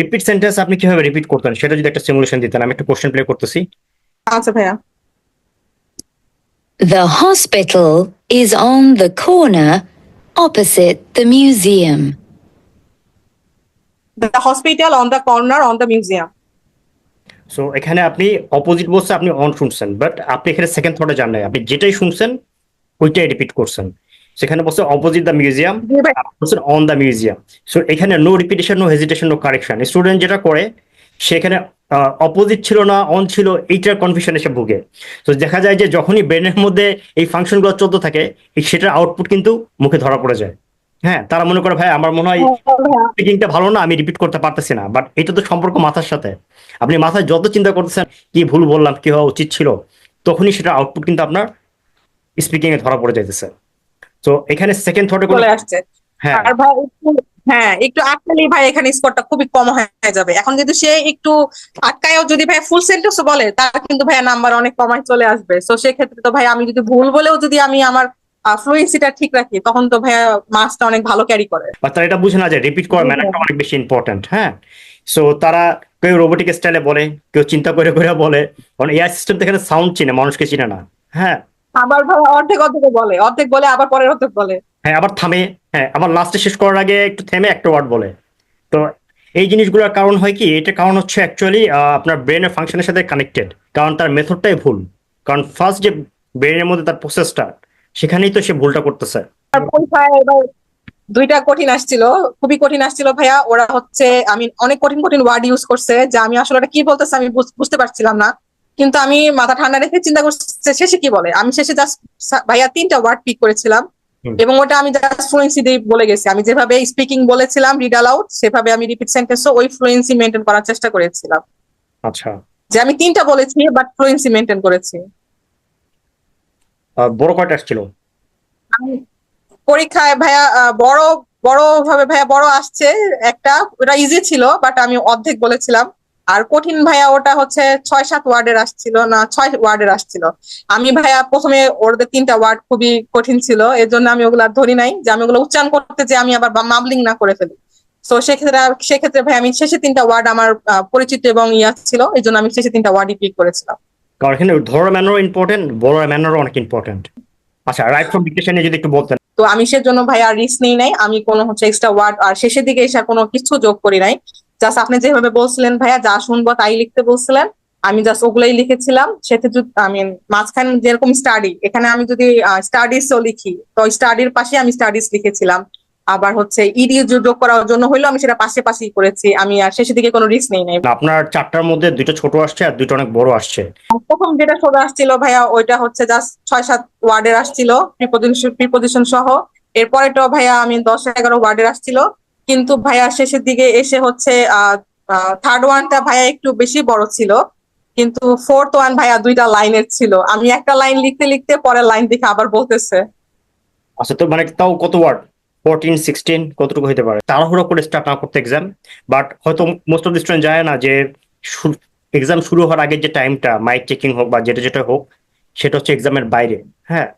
Repeat sentence আপনি কীভাবে repeat করতেন? সেটা যদি একটা সিমুলেশন দিতেন আমি একটা কোশ্চেন প্লে করতেছি। আচ্ছা ভাইয়া। The hospital is on the corner opposite the museum. The hospital on the corner on the museum so এখানে আপনি অপোজিট বলছে আপনি অন শুনছেন বাট আপনি এখানে সেকেন্ড থটে যান নাই। আপনি যেটাই শুনছেন ওইটাই রিপিট করছেন। সেখানে বলছে অপোজিট দ্য মিউজিয়াম বলছেন অন দ্য মিউজিয়াম সো এখানে no repetition no hesitation no correction student যেটা করে সেখানে অপোজিট ছিল না অন ছিল এইটার কনফিউশন এসে ভুগে। তো দেখা যায় যে যখনই ব্রেনের মধ্যে এই ফাংশনগুলো চলতে থাকে এই সেটার আউটপুট কিন্তু মুখে ধরা পড়ে যায়। হ্যাঁ তারা মনে করে ভাই আমার মনে হয় স্পিকিংটা ভালো না আমি রিপিট করতে পারতেছি না। বাট এটা তো সম্পর্ক মাথার সাথে। আপনি মাথায় যত চিন্তা করতেছেন কি ভুল বললাম কি হওয়া উচিত ছিল তখনই সেটা আউটপুট কিন্তু আপনার স্পিকিং এ ধরা পড়ে যাইতেছে। তো এখানে সেকেন্ড থটে কোনো চলে আসছে। হ্যাঁ। আর ভাই হ্যাঁ একটু আটকালেই ভাই এখানে স্কোরটা খুবই কম হয়ে যাবে। এখন যদি সে একটু আটকায়ও যদি ভাই ফুল সেন্টেন্স বলে তার কিন্তু ভাই নাম্বার অনেক কমায় চলে আসবে। তো সেক্ষেত্রে তো ভাই আমি যদি ভুল বলেও যদি আমি আমার ফ্লুয়েন্সিটা ঠিক রাখি তখন তো ভাইয়া মার্কসটা অনেক ভালো ক্যারি করে। বা তারা এটা বুঝে না যে রিপিট করার ম্যানারটা অনেক বেশি ইম্পর্টেন্ট হ্যাঁ। সো তারা কেউ রোবোটিক স্টাইলে বলে কেউ চিন্তা করে করে বলে। কারণ এআই সিস্টেম তো এখানে সাউন্ড চিনে মানুষকে চিনে না হ্যাঁ। আবার অর্ধেক অর্ধেক বলে অর্ধেক বলে আবার পরের অর্ধেক বলে। হ্যাঁ আবার থামে হ্যাঁ আবার লাস্টে শেষ করার আগে একটু থেমে একটা ওয়ার্ড বলে। তো এই জিনিসগুলোর কারণ হয় কি এটা কারণ হচ্ছে অ্যাকচুয়ালি আপনার ব্রেনের ফাংশনের সাথে কানেক্টেড কারণ তার মেথডটাই ভুল। কারণ ফার্স্ট যে ব্রেনের মধ্যে তার প্রসেসটা সেখানেই তো সে ভুলটা করতেছে। দুইটা কঠিন আসছিল খুবই কঠিন আসছিল ভাইয়া। ওরা হচ্ছে আমি অনেক কঠিন কঠিন ওয়ার্ড ইউজ করছে যে আমি আসলে কি বলতেছে আমি বুঝ- বুঝতে পারছিলাম না। কিন্তু আমি মাথা ঠান্ডা রেখে চিন্তা করছে শেষে কি বলে? আমি শেষে জাস্ট ভাইয়া তিনটা ওয়ার্ড পিক করেছিলাম এবং ওটা আমি জাস্ট ফ্লুয়েন্সি দিয়ে বলে গেছি। আমি যেভাবে স্পিকিং বলেছিলাম রিড অ্যালাউড সেভাবে আমি রিপিট সেন্টেন্সও ওই ফ্লুয়েন্সি মেনটেন করার চেষ্টা করেছিলাম। আচ্ছা। যে আমি তিনটা বলেছি বাট ফ্লুয়েন্সি মেনটেন করেছি। বড় কয়টা আসছিল? আমি পরীক্ষায় ভাইয়া বড় বড় ভাবে ভাইয়া বড় আসছে একটা ওটা ইজি ছিল বাট আমি অর্ধেক বলেছিলাম। আর কঠিন ভাইয়া ওটা হচ্ছে ছয় সাত ওয়ার্ডের আসছিল না ছয় ওয়ার্ডের আসছিল। আমি ভাইয়া প্রথমে ওদের তিনটা ওয়ার্ড খুবই কঠিন ছিল এর জন্য আমি ওগুলো ধরি নাই যে আমি ওগুলো উচ্চারণ করতে যে আমি আবার মাবলিং না করে ফেলি। তো সেক্ষেত্রে সেক্ষেত্রে ভাই আমি শেষে তিনটা ওয়ার্ড আমার পরিচিত এবং ইয়া ছিল এই জন্য আমি শেষে তিনটা ওয়ার্ডই পিক করেছিলাম। কারণ এখানে ধরার ম্যানারও ইম্পর্টেন্ট বড় ম্যানারও অনেক ইম্পর্টেন্ট আচ্ছা রাইট ফ্রম যদি একটু বলতেন। তো আমি সেজন্য ভাই আর রিস্ক নেই নাই আমি কোনো হচ্ছে এক্সট্রা ওয়ার্ড আর শেষের দিকে এসে কোনো কিছু যোগ করি নাই। জাস্ট আপনি যেভাবে বলছিলেন ভাইয়া যা শুনব তাই লিখতে বলছিলেন। আমি জাস্ট ওগুলাই লিখেছিলাম। সেতে যদি আমি মাঝখানে যেরকম স্টাডি এখানে আমি যদি স্টাডিজও লিখি তো স্টাডির পাশে আমি স্টাডিজ লিখেছিলাম। আবার হচ্ছে ইডি যোগ করার জন্য হইল আমি সেটা পাশে পাশেই করেছি। আমি আর শেষের দিকে কোনো রিস্ক নেই নাই। আপনার চারটার মধ্যে দুটো ছোট আসছে আর দুটো অনেক বড় আসছে। প্রথম যেটা ছোট আসছিল ভাইয়া ওইটা হচ্ছে জাস্ট ছয় সাত ওয়ার্ডের আসছিল প্রিপোজিশন প্রিপোজিশন সহ। এরপরেটাও ভাইয়া আমি দশ এগারো ওয়ার্ডের আসছিল। কিন্তু ভাইয়া শেষের দিকে এসে হচ্ছে থার্ড ওয়ানটা ভাইয়া একটু বেশি বড় ছিল। কিন্তু ফোর্থ ওয়ান ভাইয়া দুইটা লাইনের ছিল। আমি একটা লাইন লিখতে লিখতে পরের লাইন দেখে আবার বলতেছে। আচ্ছা তো মানে তাও কত ওয়ার্ড ফোরটিন সিক্সটিন কতটুকু হতে পারে? তাড়াহুড়ো করে স্টার্ট না করতে এক্সাম বাট হয়তো মোস্ট অফ দি স্টুডেন্ট যায় না যে এক্সাম শুরু হওয়ার আগে যে টাইমটা মাইক চেকিং হোক বা যেটা যেটা হোক, সেটা হচ্ছে এক্সামের বাইরে হ্যাঁ?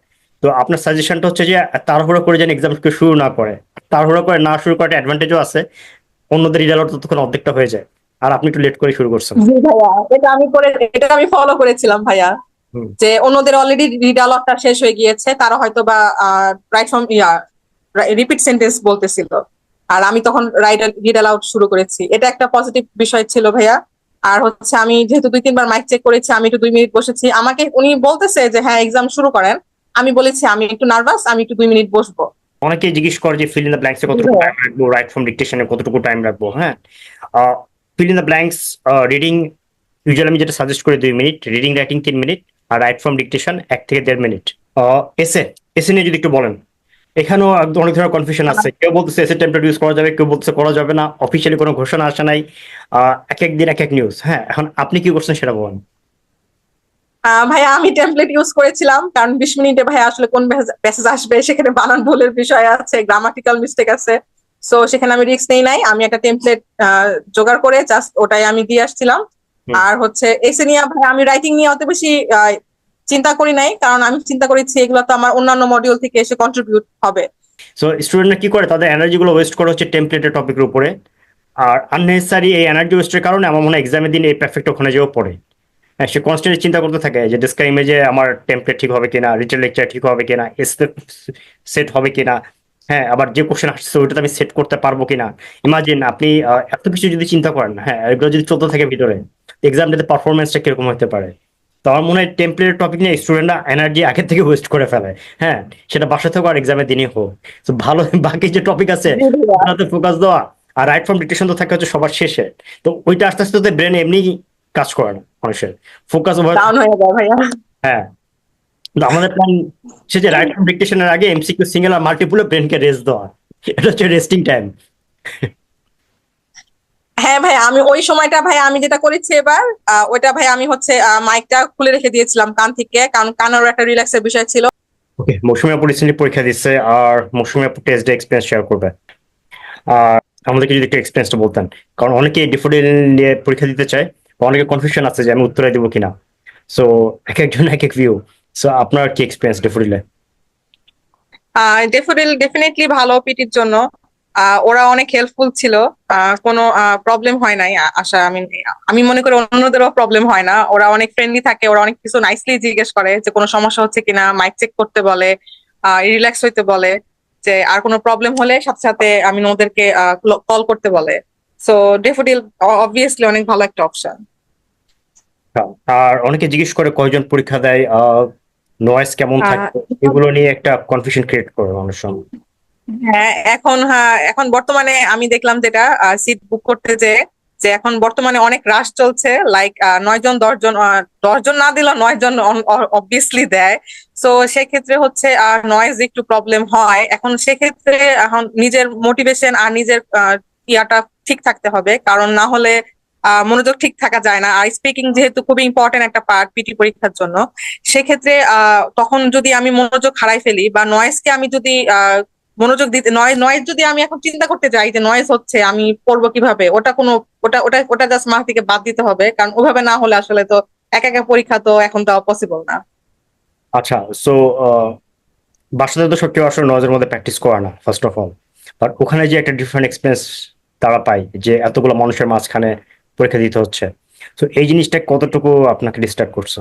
তো আপনার সাজেশনটা হচ্ছে যে তাড়াহুড়ো করে যেন এক্সামকে শুরু না করে। তাড়াহুড়ো করে না শুরু করার অ্যাডভান্টেজও আছে অন্যদের রেজাল্ট ততক্ষণ অর্ধেকটা হয়ে যায়। আর আপনি একটু লেট করে শুরু করছেন। জি ভাইয়া এটা আমি করে এটা আমি ফলো করেছিলাম ভাইয়া। যে অন্যদের অলরেডি রিডালটটা শেষ হয়ে গিয়েছে তারা হয়তো বা রাইট ফ্রম ইয়া রিপিট সেন্টেন্স বলতেছিল। আর আমি তখন রাইট রিড অ্যালাউড শুরু করেছি। এটা একটা পজিটিভ বিষয় ছিল ভাইয়া। আর হচ্ছে আমি যেহেতু দুই তিনবার মাইক চেক করেছি আমি একটু দুই মিনিট বসেছি। আমাকে উনি বলতেছে যে হ্যাঁ এক্সাম শুরু করেন। আমি বলেছি আমি একটু নার্ভাস আমি একটু দুই মিনিট বসবো। অনেকে জিজ্ঞেস করে যে ফিল ইন দ্য ব্ল্যাঙ্কসে কতটুকু টাইম রাখব রাইট ফ্রম ডিকটেশনে কতটুকু টাইম রাখব হ্যাঁ? Fill in the blanks reading usually আমি যেটা সাজেস্ট করি দুই মিনিট রিডিং রাইটিং তিন মিনিট আর রাইট ফ্রম ডিকটেশন এক থেকে দেড় মিনিট। এসে এসে নিয়ে যদি একটু বলেন। এখানেও অনেক ধরনের কনফিউশন আছে। কেউ বলতেছে এসে টেম্পলেট ইউজ করা যাবে কেউ বলতেছে করা যাবে না। অফিসিয়ালি কোনো ঘোষণা আসে নাই। এক এক দিন এক এক নিউজ হ্যাঁ? এখন আপনি কি করছেন সেটা বলেন। ভাইয়া আমি টেমপ্লেট ইউজ করেছিলাম। কারণ বিশ মিনিটে ভাইয়া আসলে কোন মেসেজ আসবে সেখানে বানান ভুলের বিষয় আছে গ্রামাটিক্যাল মিস্টেক আছে। সো সেখানে আমি রিস্ক নেই নাই। আমি একটা টেমপ্লেট জোগাড় করে জাস্ট ওটাই আমি দিয়ে আসছিলাম। আর হচ্ছে এসে নিয়ে ভাই আমি রাইটিং নিয়ে অত বেশি চিন্তা করি নাই। কারণ আমি চিন্তা করেছি এগুলো তো আমার অন্যান্য মডিউল থেকে এসে কন্ট্রিবিউট হবে। সো স্টুডেন্টরা কি করে? তাদের এনার্জি গুলো ওয়েস্ট করে হচ্ছে টেমপ্লেটের টপিকের উপরে। আর আননেসেসারি এই এনার্জি ওয়েস্টের কারণে আমার মনে হয় এক্সামের দিন এই পারফেক্ট ওখানে যেও পড়ে। সে কনস্ট্যান্টলি চিন্তা করতে থাকে যে ডিসকা ইমেজে আমার টেমপ্লেট ঠিক হবে কিনা রিটেল লেকচার ঠিক হবে কিনা সেট হবে কিনা হ্যাঁ আবার যে কোশ্চেন আসছে ওইটাতে আমি সেট করতে পারব কিনা। ইমাজিন আপনি এত কিছু যদি চিন্তা করেন হ্যাঁ এগুলো যদি চলতে থাকে ভিতরে এক্সাম দিতে পারফরমেন্সটা কীরকম হতে পারে? তো আমার মনে হয় টেমপ্লেট টপিক নিয়ে স্টুডেন্টরা এনার্জি আগের থেকে ওয়েস্ট করে ফেলে হ্যাঁ সেটা বাসা থেকে আর এক্সামের দিনই হোক। তো ভালো বাকি যে টপিক আছে ফোকাস দেওয়া আর রাইট ফর্ম ডিকটেশন তো থাকে হচ্ছে সবার শেষে। তো ওইটা আস্তে আস্তে ব্রেন এমনি কাজ করে না মানুষের ফোকাস হয়ে হ্যাঁ। আমাদের প্ল্যান সে যে রাইট ডিকটেশনের আগে এমসিকিউ সিঙ্গেল আর মাল্টিপুলে ব্রেনকে রেস্ট দেওয়া। এটা হচ্ছে রেস্টিং টাইম হ্যাঁ ভাই আমি ওই সময়টা ভাই আমি যেটা করেছি এবার ওইটা ভাই আমি হচ্ছে মাইকটা খুলে রেখে দিয়েছিলাম কান থেকে। কারণ কানেরও একটা রিল্যাক্সের বিষয় ছিল। ওকে মৌসুমী আপু রিসেন্টলি পরীক্ষা দিচ্ছে আর মৌসুমী আপু টেস্ট ডে এক্সপিরিয়েন্স শেয়ার করবে। আর আমাদেরকে যদি একটু এক্সপিরিয়েন্সটা বলতেন। কারণ অনেকে ডিফোডিল নিয়ে পরীক্ষা দিতে চায়। অনেকে কনফিউশন আছে যে আমি উত্তরে দেবো কিনা। সো এক একজন এক এক ভিউ সো আপনার কি এক্সপিরিয়েন্স ডিফোডিলে ডেফোডিল ডেফিনেটলি ভালো পিটির জন্য। ওরা অনেক হেল্পফুল ছিল। কোনো প্রবলেম হয় নাই আশা আমি আমি মনে করি অন্যদেরও প্রবলেম হয় না। ওরা অনেক ফ্রেন্ডলি থাকে, ওরা অনেক কিছু নাইসলি জিজ্ঞেস করে যে কোনো সমস্যা হচ্ছে কিনা মাইক চেক করতে বলে রিল্যাক্স হইতে বলে, যে আর কোনো প্রবলেম হলে সাথে সাথে আমি ওদেরকে কল করতে বলে। সো ডেফোডিল অবভিয়াসলি অনেক ভালো একটা অপশন আর অনেকে জিজ্ঞেস করে কয়জন পরীক্ষা দেয় নয়েজ কেমন থাকে? এগুলো নিয়ে একটা কনফিউশন ক্রিয়েট করে মানুষ হ্যাঁ এখন হ্যাঁ এখন বর্তমানে আমি দেখলাম যেটা সিট বুক করতে যে যে এখন বর্তমানে অনেক রাশ চলছে লাইক নয় জন দশ জন দশ জন না দিলেও নয় জন অবভিয়াসলি দেয়। সো সেক্ষেত্রে হচ্ছে আর নয়েজ একটু প্রবলেম হয়। এখন সেক্ষেত্রে এখন নিজের মোটিভেশন আর নিজের ইয়াটা ঠিক থাকতে হবে। কারণ না হলে মনোযোগ ঠিক থাকা যায় না। আর স্পিকিং যেহেতু খুবই ইম্পর্টেন্ট একটা পার্ট পিটি পরীক্ষার জন্য, সেক্ষেত্রে তখন যদি আমি মনোযোগ হারাই ফেলি বা নয়েজকে আমি যদি মনোযোগ দিতে নয় নয়েজ যদি আমি এখন চিন্তা করতে যাই যে নয়েজ হচ্ছে, আমি পড়ব কীভাবে, ওটা কোনো, ওটা ওটা ওটা জাস্ট মাথা থেকে বাদ দিতে হবে। কারণ ওভাবে না হলে আসলে তো এক একা পরীক্ষা তো এখন দেওয়া পসিবল না। আচ্ছা সো বাসাতে তো কেউ আসলে নয়েজের মধ্যে প্র্যাকটিস করে না ফার্স্ট অফ অল বাট ওখানে যে একটা ডিফারেন্ট এক্সপিরিয়েন্স তারা পায়, যে এতগুলো মানুষের মাঝখানে পরীক্ষা দিতে হচ্ছে। তো এই জিনিসটা কতটুকু আপনাকে ডিস্টার্ব করছে?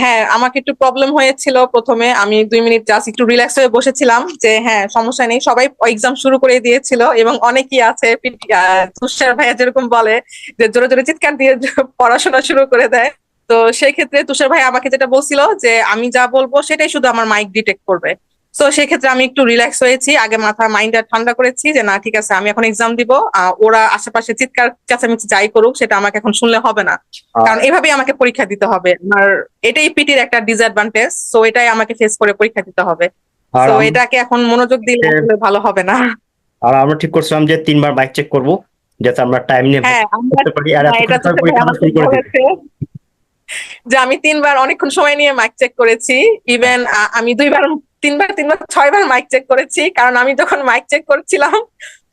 হ্যাঁ আমাকে একটু প্রবলেম হয়েছিল প্রথমে। আমি দুই মিনিট জাস্ট একটু রিল্যাক্স হয়ে বসেছিলাম যে হ্যাঁ সমস্যা নেই। সবাই এক্সাম শুরু করে দিয়েছিল এবং অনেকেই আছে তুষার ভাইয়া যেরকম বলে যে জোরে জোরে চিৎকার দিয়ে পড়াশোনা শুরু করে দেয়। তো সেই ক্ষেত্রে তুষার ভাই আমাকে যেটা বলছিল যে, আমি যা বলব সেটাই শুধু আমার মাইক ডিটেক্ট করবে। তো সেক্ষেত্রে আমি একটু রিল্যাক্স হয়েছি। আগে মাথা মাইন্ডটা ঠান্ডা করেছি যে না ঠিক আছে আমি এখন এক্সাম দিব। ওরা আশেপাশে চিৎকার চেঁচামেচি যাই করুক সেটা আমাকে এখন শুনলে হবে না। কারণ এভাবেই আমাকে পরীক্ষা দিতে হবে। আর এটাই পিটির একটা ডিসঅ্যাডভান্টেজ সো এটাই আমাকে ফেস করে পরীক্ষা দিতে হবে। তো এটাকে এখন মনোযোগ দিলে আসলে ভালো হবে না। আর আমরা ঠিক করছিলাম যে তিনবার বাইক চেক করব যাতে আমরা টাইম নিয়ে হ্যাঁ করতে পারি আর হ্যাঁ, যে আমি তিনবার অনেকক্ষণ সময় নিয়ে মাইক চেক করেছি। ইভেন আমি দুইবার তিনবার তিনবার, ছয়বার মাইক চেক করেছি। কারণ আমি যখন মাইক চেক করছিলাম,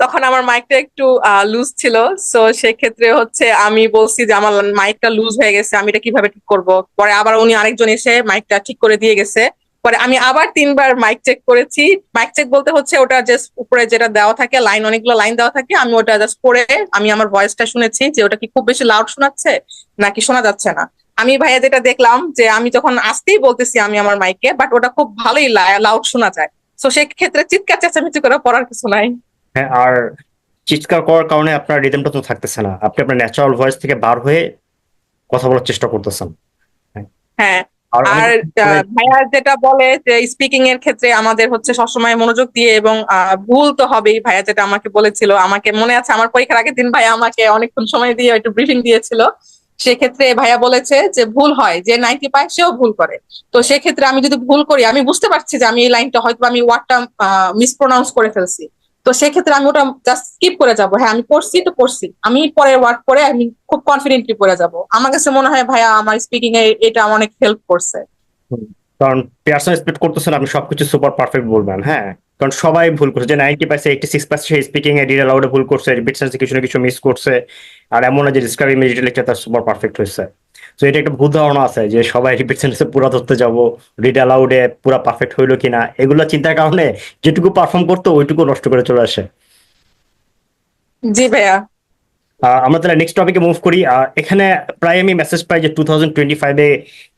তখন আমার মাইকটা একটু লুজ ছিল। সো সেক্ষেত্রে হচ্ছে আমি বলছি যে আমার মাইকটা লুজ হয়ে গেছে, আমি এটা কীভাবে ঠিক করব? পরে আবার উনি আরেকজন এসে মাইকটা ঠিক করে দিয়ে গেছে। পরে আমি আবার তিনবার মাইক চেক করেছি। মাইক চেক বলতে হচ্ছে ওটা জাস্ট উপরে যেটা দেওয়া থাকে লাইন অনেকগুলো লাইন দেওয়া থাকে, আমি ওটা জাস্ট পড়ে আমি আমার ভয়েসটা শুনেছি যে ওটা কি খুব বেশি লাউড শোনাচ্ছে, নাকি শোনা যাচ্ছে না। আমি ভাইয়া যেটা দেখলাম যে আমি যখন আসতেই বলতেছি আমি আমার মাইকে বাট ওটা খুব ভালোই লাউড শোনা যায়। তো সেক্ষেত্রে চিৎকার চেঁচামেচি করে পড়ার কিছু নাই। হ্যাঁ আর চিৎকার করার কারণে আপনার রিদমটা তো থাকতেছে না। আপনি আপনার ন্যাচারাল ভয়েস থেকে বার হয়ে কথা বলার চেষ্টা করতেছেন। হ্যাঁ আর ভাইয়া যেটা বলে যে স্পিকিং এর ক্ষেত্রে আমাদের হচ্ছে সবসময় মনোযোগ দিয়ে এবং ভুল তো হবেই। ভাইয়া যেটা আমাকে বলেছিল আমাকে মনে আছে আমার পরীক্ষার আগের দিন ভাইয়া আমাকে অনেকক্ষণ সময় দিয়ে একটু ব্রিফিং দিয়েছিল। সেক্ষেত্রে ভাইয়া বলেছে যে ভুল হয়, যে নাইনটি পায় সেও ভুল করে। তো সেক্ষেত্রে আমি যদি ভুল করি, আমি বুঝতে পারছি যে আমি এই লাইনটা হয়তো আমি ওয়ার্ডটা মিসপ্রোনাউন্স করে ফেলছি। তো সেক্ষেত্রে আমি ওটা জাস্ট স্কিপ করে যাব। হ্যাঁ আমি পড়ছি তো পড়ছি। আমি পরের ওয়ার্ড পরে আমি খুব কনফিডেন্টলি পড়ে যাব। আমার কাছে মনে হয় ভাইয়া আমার স্পিকিং এ এটা অনেক হেল্প করছে। কারণ পার্সোনাল এক্সপেক্ট করতেছেন আপনি সবকিছু সুপার পারফেক্ট বলবেন হ্যাঁ। কারণ সবাই ভুল করছে। যে ninety percent eighty six percent speaking এ ডিটেল আউটে ভুল করছে রিপিট সেন্সে কিছু না কিছু মিস করছে আর এমন না যে ডিসক্রাইব ইমেজ লেকচার তার সুপার পারফেক্ট হয়েছে। তো এটা একটা ভুল ধারণা আছে যে সবাই রিপিট সেন্সে পুরো ধরতে যাব রিড অ্যালাউডে পুরো পারফেক্ট হইল কিনা এগুলো চিন্তার কারণে যেটুকু পারফর্ম করতো ওইটুকু নষ্ট করে চলে আসে। জি ভাইয়া। আমরা তাহলে নেক্সট টপিকে মুভ করি। এখানে প্রায় আমি মেসেজ পাই যে টু থাউজেন্ড টোয়েন্টি ফাইভে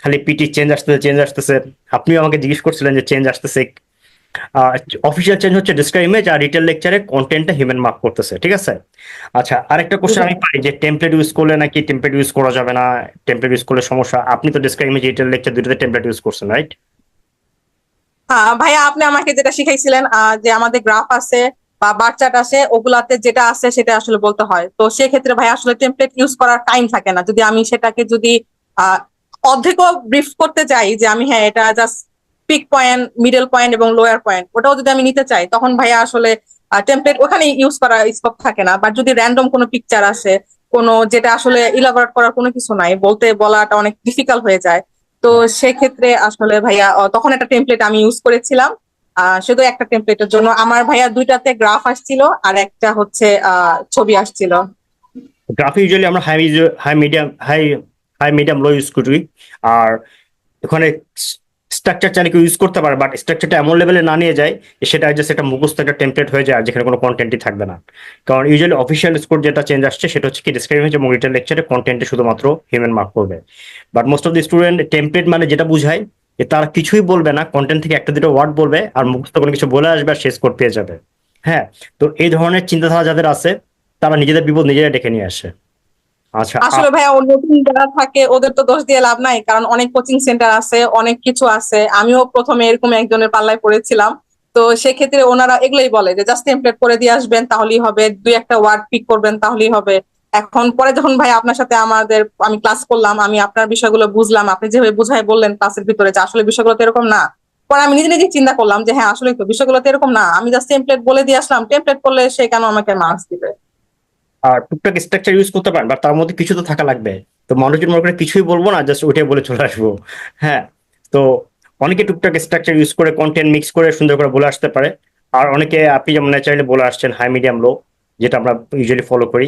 খালি পিটি চেঞ্জ আসতেছে চেঞ্জ আসতেছে। আপনিও আমাকে জিজ্ঞেস করছিলেন যে চেঞ্জ আসতেছে অফিসিয়াল চেঞ্জ হচ্ছে ডিসক্রাইব ইমেজ আর রিটেল লেকচারে কন্টেন্টটা হিউম্যান মার্ক করতেছে, ঠিক আছে? আচ্ছা আরেকটা কোশ্চেন আমি পাই যে টেমপ্লেট ইউজ করলে নাকি টেমপ্লেট ইউজ করা যাবে না? টেমপ্লেট ইউজ করলে সমস্যা? আপনি তো ডিসক্রাইব ইমেজ রিটেল লেকচার দুটোতে টেমপ্লেট ইউজ করছেন রাইট ভাইয়া, আপনি আমাকে যেটা শিখাইছিলেন যে আমাদের গ্রাফ আছে বা বার চার্ট আছে, ওগুলাতে যেটা আছে সেটা আসলে বলতে হয়। তো সেক্ষেত্রে ভাই আসলে টেমপ্লেট ইউজ করার টাইম থাকে না। যদি আমি সেটাকে যদি অর্ধেকও ব্রিফ করতে চাই যে আমি হ্যাঁ এটা just peak point middle point এবং লোয়ার পয়েন্ট ওটাও যদি আমি নিতে চাই, তখন ভাইয়া আসলে টেমপ্লেট ওখানে ইউজ করা স্কোপ থাকে না। বাট যদি র্যান্ডম কোনো পিকচার আসে, কোনো যেটা আসলে ইলাবোরেট করার কোনো কিছু নাই, বলতে বলাটা অনেক ডিফিকাল্ট হয়ে যায়। তো সেক্ষেত্রে আসলে ভাইয়া তখন একটা টেমপ্লেট আমি ইউজ করেছিলাম। শুধু একটা টেমপ্লেটের জন্য। আমার ভাইয়া দুইটাতে গ্রাফ আসছিল আর একটা হচ্ছে ছবি আসছিল। গ্রাফে ইউজুয়ালি আমরা high high medium high high medium low use করি। আর ওখানে স্ট্রাকচার চাইলে কেউ ইউজ করতে পারে বাট স্ট্রাকচারটা এমন লেভেলে না নিয়ে যায় সেটা জাস্ট একটা মুখস্থ একটা টেমপ্লেট হয়ে যায় যেখানে কোনো কন্টেন্টই থাকবে না। কারণ ইউজুয়ালি অফিসিয়াল স্কোর যেটা চেঞ্জ আসছে সেটা হচ্ছে কি ডিসক্রাইব হয়েছে এবং লেকচারে কন্টেন্টে শুধুমাত্র হিউম্যান মার্ক করবে। But most of the student template মানে যেটা বুঝায় যে তারা কিছুই বলবে না কন্টেন্ট থেকে একটা দুটো ওয়ার্ড বলবে আর মুখস্থ কোনো কিছু বলে আসবে আর শেষ স্কোর পেয়ে যাবে। হ্যাঁ তো এই ধরনের চিন্তাধারা যাদের আছে, তারা নিজেদের বিপদ নিজেরাই ডেকে নিয়ে আসে। আচ্ছা আসলে ভাইয়া নতুন যারা থাকে ওদের তো দোষ দিয়ে লাভ নাই। কারণ অনেক কোচিং সেন্টার আছে অনেক কিছু আছে। আমিও প্রথমে এরকম একজনের পাল্লায় পড়েছিলাম। তো সেক্ষেত্রে ওনারা এগুলোই বলে যে জাস্ট টেমপ্লেট করে দিয়ে আসবেন তাহলেই হবে। দুই একটা ওয়ার্ড পিক করবেন তাহলেই হবে। এখন পরে যখন ভাই আপনার সাথে আমাদের আমি ক্লাস করলাম আমি আপনার বিষয়গুলো বুঝলাম আপনি যেভাবে বুঝাই বললেন ক্লাসের ভিতরে যে আসলে বিষয়গুলো তো এরকম না। পরে আমি নিজে নিজে চিন্তা করলাম যে হ্যাঁ আসলে তো বিষয়গুলো তো এরকম না। আমি জাস্ট টেমপ্লেট বলে দিয়ে আসলাম। টেমপ্লেট করলে সে কেন আমাকে মার্কস দিবে? টুকটাক স্ট্রাকচার ইউজ করতে পারেন বা তার মধ্যে কিছু তো থাকা লাগবে। তো মানুষজন মনে করে কিছুই বলব না জাস্ট ওইটাই বলে চলে আসব। হ্যাঁ তো অনেকে টুকটাক স্ট্রাকচার ইউজ করে কন্টেন্ট মিক্স করে, সুন্দর করে বলে আসতে পারে। আর অনেকে আপনি যেমন ন্যাচারালি বলে আসছেন হাই মিডিয়াম লো যেটা আমরা ইউজুয়ালি ফলো করি।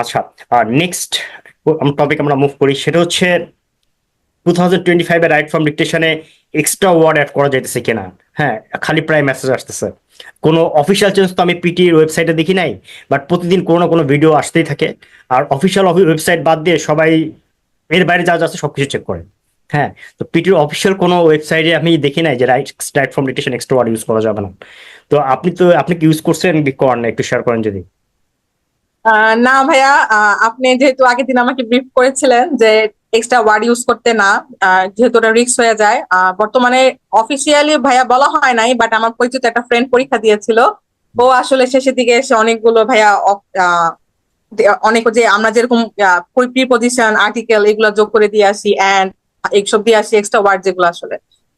আচ্ছা আর নেক্সট টপিক আমরা মুভ করি, সেটা হচ্ছে টু থাউজেন্ড টোয়েন্টি ফাইভে রাইট ফ্রম ডিকটেশনে এক্সট্রা ওয়ার্ড অ্যাড করা যাইতেছে কিনা? হ্যাঁ খালি প্রায় মেসেজ আসতেছে। কোনো অফিসিয়াল চেঞ্জ তো আমি পিটির ওয়েবসাইটে দেখি নাই বাট প্রতিদিন কোনো না কোনো ভিডিও আসতেই থাকে। আর অফিসিয়াল ওয়েবসাইট বাদ দিয়ে সবাই এর বাইরে যা যা আছে সবকিছু চেক করে। হ্যাঁ তো পিটির অফিসিয়াল কোনো ওয়েবসাইটে আমি দেখি নাই যে write write from dictation extra word use করা যাবে না। তো আপনি তো, আপনি কি ইউজ করছেন? কি করেন? একটু শেয়ার করেন যদি। না ভাইয়া আপনি যেহেতু আগের দিন আমাকে ব্রিফ করেছিলেন যে এক্সট্রা ওয়ার্ড ইউজ করতে না যেহেতু ওটা রিস্ক হয়ে যায় বর্তমানে অফিসিয়ালি ভাইয়া বলা হয় নাই বাট আমার পরিচিত একটা ফ্রেন্ড পরীক্ষা দিয়েছিল। ও আসলে শেষের দিকে এসে অনেকগুলো ভাইয়া অনেক যে আমরা যেরকম প্রিপোজিশন আর্টিকেল এগুলো যোগ করে দিয়ে আসি অ্যান্ড এইসব দিয়ে আসি এক্সট্রা ওয়ার্ড যেগুলো আসলে।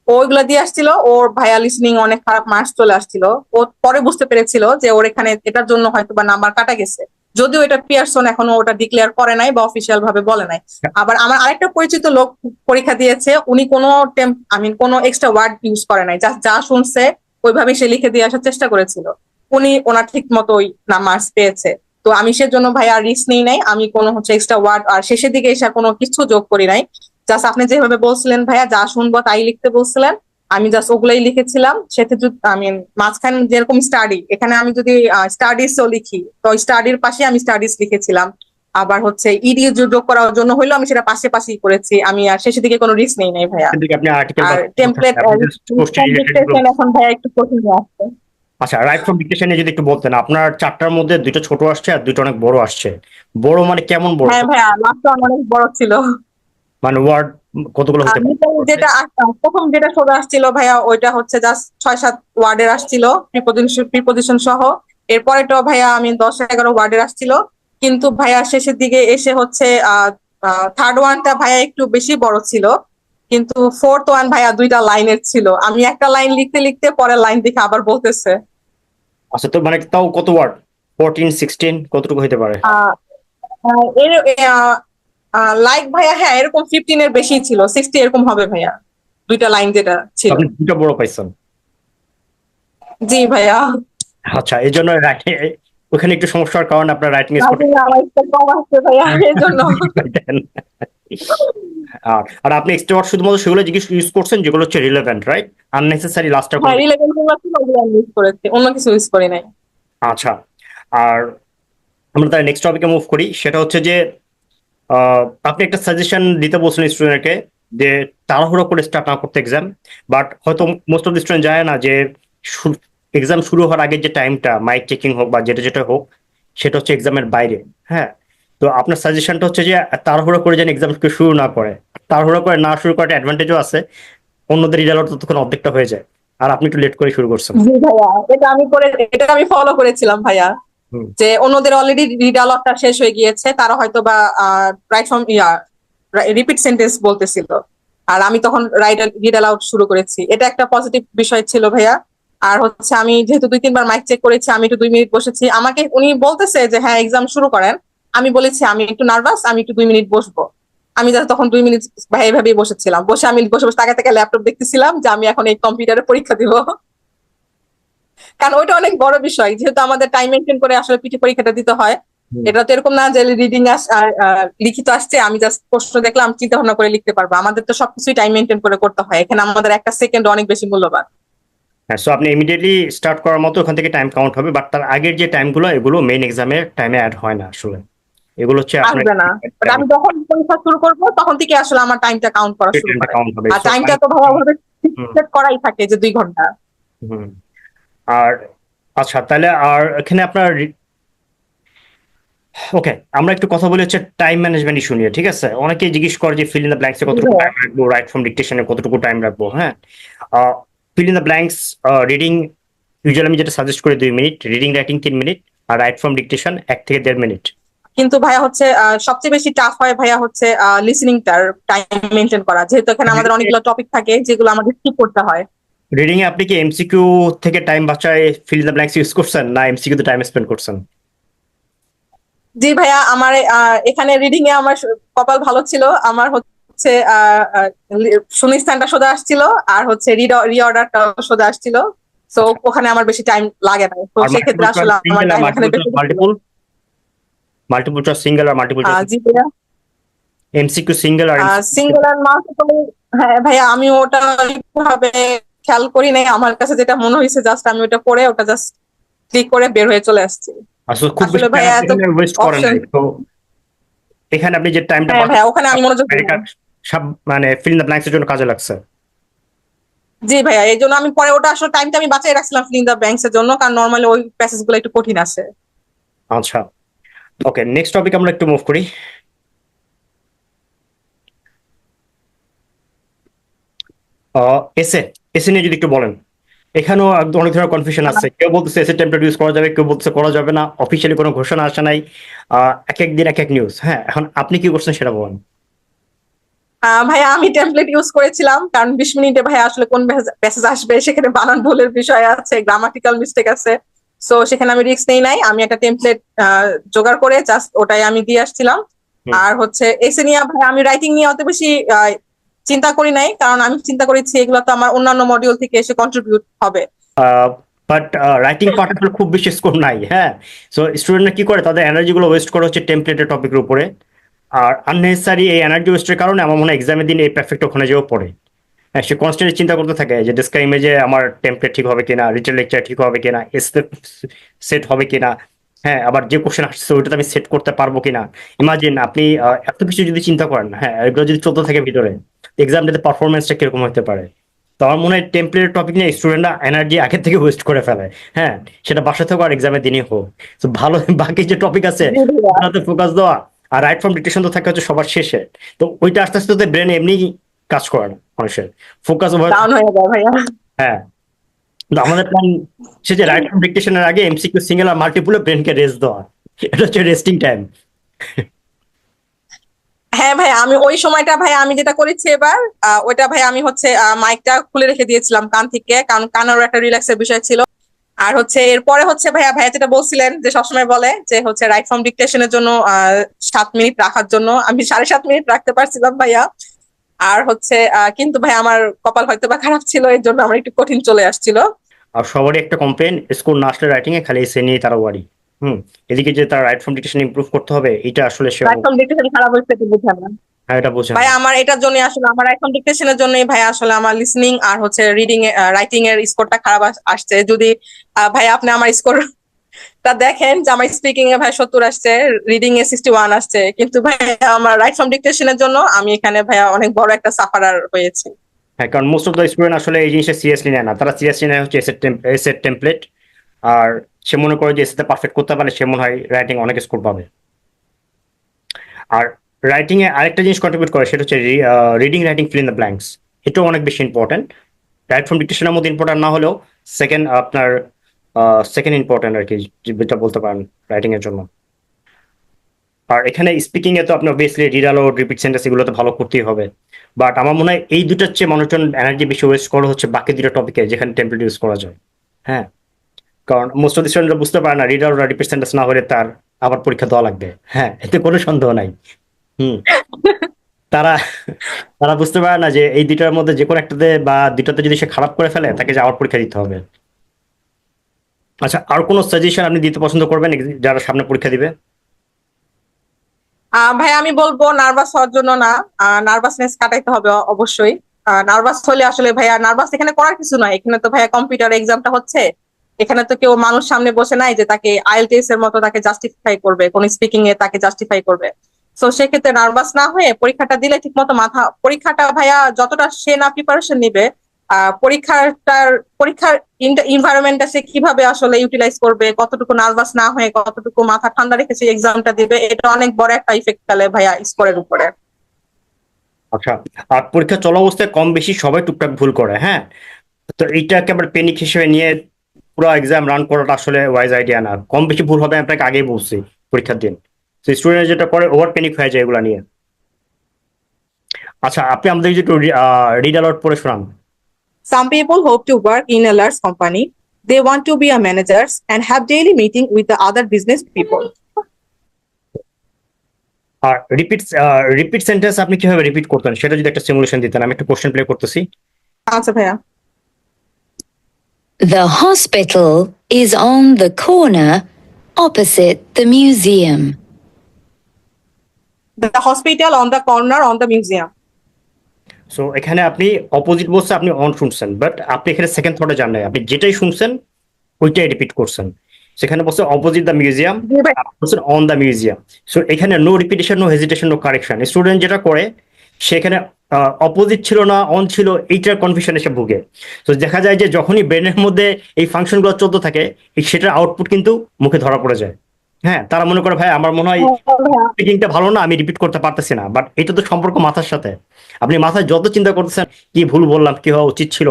ওইগুলো দিয়ে আসছিল, ওর ভাইয়া লিসনিং অনেক খারাপ মার্কস চলে আসছিল। ও পরে বুঝতে পেরেছিল যে ওর এখানে এটার জন্য হয়তো বা নাম্বার কাটা গেছে। যদিও এটা পিয়ারসন এখনও ওটা ডিক্লেয়ার করে নাই বা অফিসিয়াল ভাবে বলে নাই। আবার আমার আরেকটা পরিচিত লোক পরীক্ষা দিয়েছে উনি কোনো আই মিন কোনো এক্সট্রা ওয়ার্ড ইউজ করে নাই জাস্ট যা শুনছে ওইভাবে সে লিখে দিয়ে আসার চেষ্টা করেছিল। উনি ওনার ঠিক মতোই না মার্কস পেয়েছে। তো আমি সেজন্য ভাই আর রিস্ক নেই নাই আমি কোনো হচ্ছে এক্সট্রা ওয়ার্ড আর শেষের দিকে এসে কোনো কিছু যোগ করি নাই। জাস্ট আপনি যেভাবে বলছিলেন ভাইয়া যা শুনব তাই লিখতে বলছিলেন। আমি জাস্ট ওগুলাই লিখেছিলাম যদি আমি মাঝখানে যেরকম স্টাডি এখানে আমি যদি স্টাডিজও লিখি তো স্টাডির পাশে আমি স্টাডিজ লিখেছিলাম। আবার হচ্ছে ইডি যোগ করার জন্য হইল আমি সেটা পাশে পাশেই করেছি। আমি আর শেষের দিকে কোনো রিস্ক নেই নাই ভাইয়া। আর টেমপ্লেট এখন ভাইয়া একটু কঠিন আসছে। আচ্ছা রাইট ফ্রম ডিকটেশনে যদি একটু বলতেন আপনার চারটার মধ্যে দুটো ছোট আসছে আর দুটো অনেক বড় আসছে। বড় মানে কেমন বড়? হ্যাঁ ভাইয়া লাস্টটা অনেক বড় ছিল। মানে ওয়ার্ড কতগুলো হতে যেটা প্রথম যেটা সোজা আসছিল ভাইয়া ওইটা হচ্ছে জাস্ট ছয় সাত ওয়ার্ডের আসছিল প্রিপোজিশন সহ। এরপরেটাও ভাইয়া আমি দশ এগারো ওয়ার্ডের আসছিল। কিন্তু ভাইয়া শেষের দিকে এসে হচ্ছে থার্ড ওয়ানটা ভাইয়া একটু বেশি বড় ছিল। কিন্তু ফোর্থ ওয়ান ভাইয়া দুইটা লাইনের ছিল। আমি একটা লাইন লিখতে লিখতে পরের লাইন দেখে আবার বলতেছে। আচ্ছা তো মানে তাও কত ওয়ার্ড ফোরটিন সিক্সটিন কতটুকু হতে পারে? এর লাইক ভাইয়া হ্যাঁ এরকম ফিফটিন এর বেশি ছিল সিক্সটি এরকম হবে ভাইয়া। দুইটা লাইন যেটা ছিল। আপনি দুটো বড় পাইছেন। জি ভাইয়া। আচ্ছা এই জন্য ওখানে একটু সমস্যার কারণে আপনার রাইটিং কম আসছে ভাইয়া জন্য। আর আপনি এক্সট্রা শুধুমাত্র সেগুলো জিজ্ঞেস ইউজ করছেন যেগুলো হচ্ছে রিলেভেন্ট রাইট আননেসেসারি লাস্টটা হ্যাঁ রিলেভেন্ট ইউজ করেছি অন্য কিছু ইউজ করি নাই। আচ্ছা আর আমরা তার নেক্সট টপিকে মুভ করি সেটা হচ্ছে যে আপনি একটা সাজেশন দিতে বলছেন স্টুডেন্টকে যে তাড়াহুড়ো করে স্টার্ট না করতে এক্সাম বাট হয়তো মোস্ট অফ দ্য স্টুডেন্ট জানে না যে এক্সাম শুরু হওয়ার আগে যে টাইমটা মাইক চেকিং হোক বা যেটা যেটা হোক, সেটা হচ্ছে এক্সামের বাইরে হ্যাঁ? তো আপনার সাজেশনটা হচ্ছে যে তাড়াহুড়ো করে যেন এক্সামকে শুরু না করে। তাড়াহুড়ো করে না শুরু করার অ্যাডভান্টেজও আছে, অন্যদের রেজাল্ট ততক্ষণ অর্ধেকটা হয়ে যায়। আর আপনি একটু লেট করে শুরু করছেন। এটা আমি করে, এটা আমি ফলো করেছিলাম ভাইয়া। যে অন্যদের অলরেডি রিড রিডালটটা শেষ হয়ে গিয়েছে, তারা হয়তো বা রাইট ফ্রম ইয়া রিপিট সেন্টেন্স বলতেছিল। আর আমি তখন রাইড রিড আউট শুরু করেছি। এটা একটা পজিটিভ বিষয় ছিল ভাইয়া। আর হচ্ছে আমি যেহেতু দুই তিনবার মাইক চেক করেছি, আমি একটু দুই মিনিট বসেছি। আমাকে, উনি বলতেছে যে হ্যাঁ এক্সাম শুরু করেন। আমি বলেছি, আমি একটু নার্ভাস আমি একটু দুই মিনিট বসবো। আমি just তখন দুই মিনিট ভাই এভাবেই বসেছিলাম। বসে আমি বসে বসে তাকে তাকে ল্যাপটপ দেখতেছিলাম যে, আমি এখন এই কম্পিউটারে পরীক্ষা দিব। কারণ ওইটা অনেক বড় বিষয় যেহেতু আমাদের টাইম মেনটেন করে আসলে পিটি পরীক্ষাটা দিতে হয়। এটা তো এরকম না যে রিডিং লিখিত আসছে আমি জাস্ট প্রশ্ন দেখলাম চিন্তা ভাবনা করে লিখতে পারব। আমাদের তো সবকিছুই টাইম মেনটেন করে করতে হয়। এখানে আমাদের একটা সেকেন্ড অনেক বেশি মূল্যবান। হ্যাঁ সো আপনি ইমিডিয়েটলি স্টার্ট করার মতো ওখান থেকে টাইম কাউন্ট হবে বাট তার আগের যে টাইমগুলো এগুলো মেইন এক্সামের টাইমে অ্যাড হয় না আসলে। এগুলো হচ্ছে আসবে না। আমি যখন পরীক্ষা শুরু করব তখন থেকে আসলে আমার টাইমটা কাউন্ট করা শুরু হবে আর টাইমটা তো ভালো ভাবে হুম। সেট করাই থাকে যে দুই ঘণ্টা। হুম। আর আচ্ছা তাহলে আর এখানে আপনার ওকে আমরা একটু কথা বলি হচ্ছে টাইম ম্যানেজমেন্ট ইস্যু নিয়ে ঠিক আছে? অনেকেই জিজ্ঞেস করে যে ফিল ইন দ্য ব্ল্যাঙ্কস এ কতটুকু। টাইম রাখব রাইট ফ্রম ডিকটেশনে কতটুকু টাইম রাখব হ্যাঁ? Fill in the blanks reading usually আমি যেটা সাজেস্ট করি দুই মিনিট রিডিং রাইটিং তিন মিনিট আর রাইট ফ্রম ডিকটেশন এক থেকে দেড় মিনিট কিন্তু ভাইয়া হচ্ছে সবচেয়ে বেশি টাফ হয় ভাইয়া হচ্ছে লিসনিংটার টাইম মেনটেন করা। যেহেতু এখানে আমাদের অনেকগুলো টপিক থাকে যেগুলো আমাদের স্কিপ করতে হয়। রিডিং এ আপনি কি এমসিকিউ থেকে টাইম বাঁচায় ফিল দ্য ব্ল্যাঙ্কস ইউজ করছেন না এমসিকিউ তে টাইম স্পেন্ড করছেন? জি ভাইয়া আমার এখানে রিডিং এ আমার কপাল ভালো ছিল। আমার হচ্ছে আহ, সোজা আসছিল আর হচ্ছে রিঅর্ডারটা সোজা আসছিল। তো ওখানে আমার বেশি টাইম লাগে না। তো আর সেক্ষেত্রে আসলে আমার টাইম এখানে বেশি মাল্টিপল মাল্টিপল চয়েস সিঙ্গেল আর মাল্টিপল আহ, জি ভাইয়া। এমসিকিউ সিঙ্গেল আর সিঙ্গেল আর মাল্টিপল হ্যাঁ ভাইয়া আমি ওটা ভাবে খেয়াল করি নাই। আমার কাছে যেটা মনে হয়েছে জাস্ট আমি ওটা পড়ে ওটা জাস্ট ক্লিক করে বের হয়ে চলে আসছি। আসলে এত এখানে আপনি যে টাইমটা হ্যাঁ ওখানে আমি মনোযোগ সব মানে ফিল দ্য ব্ল্যাঙ্কস এর জন্য কাজে লাগছে। জি ভাইয়া এই জন্য আমি পরে ওটা আসলে টাইমটা আমি বাঁচাই রাখছিলাম ফিলিং দ্য ব্যাংকস এর জন্য কারণ নর্মালি ওই প্যাসেজগুলো একটু কঠিন আসে আচ্ছা। ওকে নেক্সট টপিক আমরা একটু মুভ করি। এসে এসে নিয়ে যদি একটু বলেন। এখানেও অনেক ধরনের কনফিউশন আছে। কেউ বলতেছে এসে টেম্পলেট ইউজ করা যাবে কেউ বলতেছে করা যাবে না। অফিসিয়ালি কোনো ঘোষণা আসে নাই। এক এক দিন এক এক নিউজ হ্যাঁ এখন আপনি কি করছেন সেটা বলেন। ভাইয়া আমি টেমপ্লেট ইউজ করেছিলাম। কারণ বিশ মিনিটে ভাইয়া আসলে কোন মেসেজ আসবে সেখানে বানান ভুলের বিষয় আছে গ্রামাটিক্যাল মিস্টেক আছে। সো সেখানে আমি রিস্ক নেই নাই। আমি একটা টেমপ্লেট জোগাড় করে জাস্ট ওটাই আমি দিয়ে আসছিলাম। আর হচ্ছে এসে নিয়ে ভাই আমি রাইটিং নিয়ে অত বেশি চিন্তা করি নাই, কারণ আমি চিন্তা করেছি এগুলো তো আমার অন্যান্য মডিউল থেকে এসে কন্ট্রিবিউট হবে। বাট রাইটিং পার্ট খুব বেশি স্কোর নাই হ্যাঁ? সো স্টুডেন্টরা কি করে? তাদের এনার্জি গুলো ওয়েস্ট করে হচ্ছে টেমপ্লেটের টপিকের উপরে। আর আননেসেসারি এই এনার্জি ওয়েস্টের কারণে আমার মনে হয় এক্সামের দিন এই পারফেক্ট ওখানে যেও পড়ে। হ্যাঁ সে কনস্ট্যান্টলি চিন্তা করতে থাকে যে ডিসকা ইমেজে আমার টেমপ্লেট ঠিক হবে কিনা রিটেল লেকচার ঠিক হবে কিনা সেট হবে কিনা। হ্যাঁ আবার যে কোশ্চেন আসছে ওইটাতে আমি সেট করতে পারব কিনা। ইমাজিন আপনি এত কিছু যদি চিন্তা করেন হ্যাঁ এগুলো যদি চলতে থাকে ভিতরে এক্সামটাতে পারফরমেন্সটা কীরকম হতে পারে? তো আমার মনে হয় টেম্পলেট টপিক নিয়ে স্টুডেন্টরা এনার্জি আগের থেকে ওয়েস্ট করে ফেলে। হ্যাঁ সেটা বাসা থেকে আর এক্সামের দিনই হোক। তো ভালো বাকি যে টপিক আছে ওটাতে ফোকাস দেওয়া আর রাইট ফ্রম ডিকটেশন তো থাকে হচ্ছে সবার শেষে। তো ওইটা আস্তে আস্তে তো ব্রেন এমনি কাজ করে না মানুষের। ফোকাস হয়ে আমাদের প্ল্যান সে যে রাইট ফ্রম ডিকটেশনের আগে এমসিকিউ সিঙ্গেল আর মাল্টিপুলে ব্রেনকে রেস্ট দেওয়া। এটা হচ্ছে রেস্টিং টাইম হ্যাঁ ভাই, আমি ওই সময়টা ভাই আমি যেটা করেছি এবার ওইটা ভাই আমি হচ্ছে মাইকটা খুলে রেখে দিয়েছিলাম কান থেকে, কারণ কানেরও একটা রিল্যাক্সের বিষয় ছিল। আর হচ্ছে এরপরে হচ্ছে ভাইয়া ভাইয়া যেটা বলছিলেন যে সবসময় বলে যে হচ্ছে রাইট ফ্রম ডিকটেশনের জন্য সাত মিনিট রাখার জন্য, আমি সাড়ে সাত মিনিট রাখতে পারছিলাম ভাইয়া। আর হচ্ছে কিন্তু ভাই আমার কপাল হয়তো বা খারাপ ছিল, এর জন্য আমার একটু কঠিন চলে আসছিল। আর সবারই একটা কমপ্লেন স্কোর না আসলে রাইটিং এ খালি এসে নিয়ে তারা ওয়ারি হুম এদিকে যে তার রাইট ফ্রম ডিকটেশন ইমপ্রুভ করতে হবে এটা আসলে সে রাইট ফ্রম ডিকটেশন খারাপ হয়েছে এটা বুঝে না। হ্যাঁ এটা বোঝে। ভাই আমার এটার জন্য আসলে আমার এখন ডিকটেশনের জন্যই ভাই আসলে আমার লিসনিং আর হচ্ছে রিডিং এ রাইটিং এর স্কোরটা খারাপ আসছে। যদি ভাই আপনি আমার স্কোর তা দেখেন যে আমার স্পিকিং এ ভাই সত্তর আসছে রিডিং এ সিক্সটি ওয়ান আসছে কিন্তু ভাই আমার রাইট ফ্রম ডিকটেশনের জন্য আমি এখানে ভাইয়া অনেক বড় একটা সাফারার হয়েছি। হ্যাঁ কারণ মোস্ট অফ দ্য স্টুডেন্ট আসলে এই জিনিসটা সিরিয়াসলি নেয় না। তারা সিরিয়াসলি নেয় হচ্ছে এসের টেমপ্লেট আর সে মনে করে যে এসেতে পারফেক্ট করতে পারলে সে মনে হয় রাইটিং অনেক স্কোর পাবে। আর রাইটিং এ আরেকটা জিনিস কন্ট্রিবিউট করে, সেটা হচ্ছে reading writing fill in the blanks এটাও অনেক বেশি ইম্পর্টেন্ট রাইট ফ্রম ডিকটেশনের মধ্যে ইম্পর্টেন্ট না হলেও সেকেন্ড আপনার সেকেন্ড ইম্পর্টেন্ট আর কি যেটা বলতে পারেন রাইটিং এর জন্য। আর এখানে স্পিকিং এ তো আপনার অবভিয়াসলি রিডাল ও রিপিট সেন্টেন্স এগুলো তো ভালো করতেই হবে। বাট আমার মনে হয় এই দুটার চেয়ে মানুষজন এনার্জি বেশি ওয়েস্ট করা হচ্ছে বাকি দুটো টপিকে যেখানে টেম্পলেট ইউজ করা যায়। হ্যাঁ? কারণ মোস্ট অফ দি স্টুডেন্টরা বুঝতে পারে না রিডার ওরা রিপিট সেন্টেন্স না হলে তার আবার পরীক্ষা দেওয়া লাগবে। হ্যাঁ এতে কোনো সন্দেহ নাই। হুম। তারা তারা বুঝতে পারে না যে এই দুটার মধ্যে যে কোনো একটাতে বা দুটাতে যদি সে খারাপ করে ফেলে তাকে যে আবার পরীক্ষা দিতে হবে। আচ্ছা আর কোনো সাজেশন আপনি দিতে পছন্দ করবেন যারা সামনে পরীক্ষা দিবে? ভাই আমি বলব নার্ভাস হওয়ার জন্য না। নার্ভাসনেস কাটাইতে হবে অবশ্যই। নার্ভাস হলে আসলে ভাইয়া নার্ভাস এখানে করার কিছু নয় এখানে তো ভাইয়া কম্পিউটার এক্সামটা হচ্ছে। এখানে তো কেউ মানুষ সামনে বসে নাই যে তাকে আইএলটিএস এর মতো তাকে জাস্টিফাই করবে, কোন স্পিকিং এ তাকে জাস্টিফাই করবে। তো সেক্ষেত্রে নার্ভাস না হয়ে পরীক্ষাটা দিলে ঠিক মতো মাথা, পরীক্ষাটা ভাইয়া যতটা সে না প্রিপারেশন নিবে পরীক্ষাটার, পরীক্ষার ইনভায়রনমেন্টটা সে কীভাবে আসলে ইউটিলাইজ করবে, কতটুকু নার্ভাস না হয়ে কতটুকু মাথা ঠান্ডা রেখে সেই এক্সামটা দিবে, এটা অনেক বড় একটা ইফেক্ট ফেলে ভাইয়া স্কোরের উপরে। আচ্ছা আর পরীক্ষা চলা অবস্থায় কম বেশি সবাই টুকটাক ভুল করে হ্যাঁ? তো এইটাকে আবার পেনিক হিসেবে নিয়ে পুরো এক্সাম রান করাটা আসলে ওয়াইজ আইডিয়া না। কম বেশি ভুল হবে আপনাকে আগেই বলছি পরীক্ষার দিন। তো স্টুডেন্ট যেটা করে ওভার পেনিক হয়ে যায় এগুলা নিয়ে। আচ্ছা আপনি আমাদের যদি একটু রিড অ্যালাউট পড়ে শোনান। Some people hope to work in a large company. They want to be a managers and have daily meeting with the other business people. আর রিপিট রিপিট সেন্টেন্স আপনি কীভাবে রিপিট করতেন? সেটা যদি একটা সিমুলেশন দিতেন আমি একটা কোশ্চেন প্লে করতেছি। আচ্ছা ভাইয়া। The hospital is on the corner opposite the museum. The hospital on the corner on the museum. So এখানে আপনি অপোজিট বলছে আপনি অন শুনছেন বাট আপনি এখানে সেকেন্ড থটে যান নাই আপনি যেটাই শুনছেন ওইটাই রিপিট করছেন সেখানে বলছে অপোজিট দ্য মিউজিয়াম বলছেন অন দ্য মিউজিয়াম সো এখানে no repetition no hesitation no correction student যেটা করে সেখানে অপোজিট ছিল না অন ছিল এইটার কনফিউশন এসে ভুগে। তো দেখা যায় যে যখনই ব্রেনের মধ্যে এই ফাংশনগুলো চলতে থাকে সেটার আউটপুট কিন্তু মুখে ধরা পড়ে যায়। হ্যাঁ তারা মনে করে ভাই আমার মনে হয় স্পিকিংটা ভালো না আমি রিপিট করতে পারতেছি না। বাট এটা তো সম্পর্ক মাথার সাথে। আপনি মাথায় যত চিন্তা করতেছেন কি ভুল বললাম কি হওয়া উচিত ছিল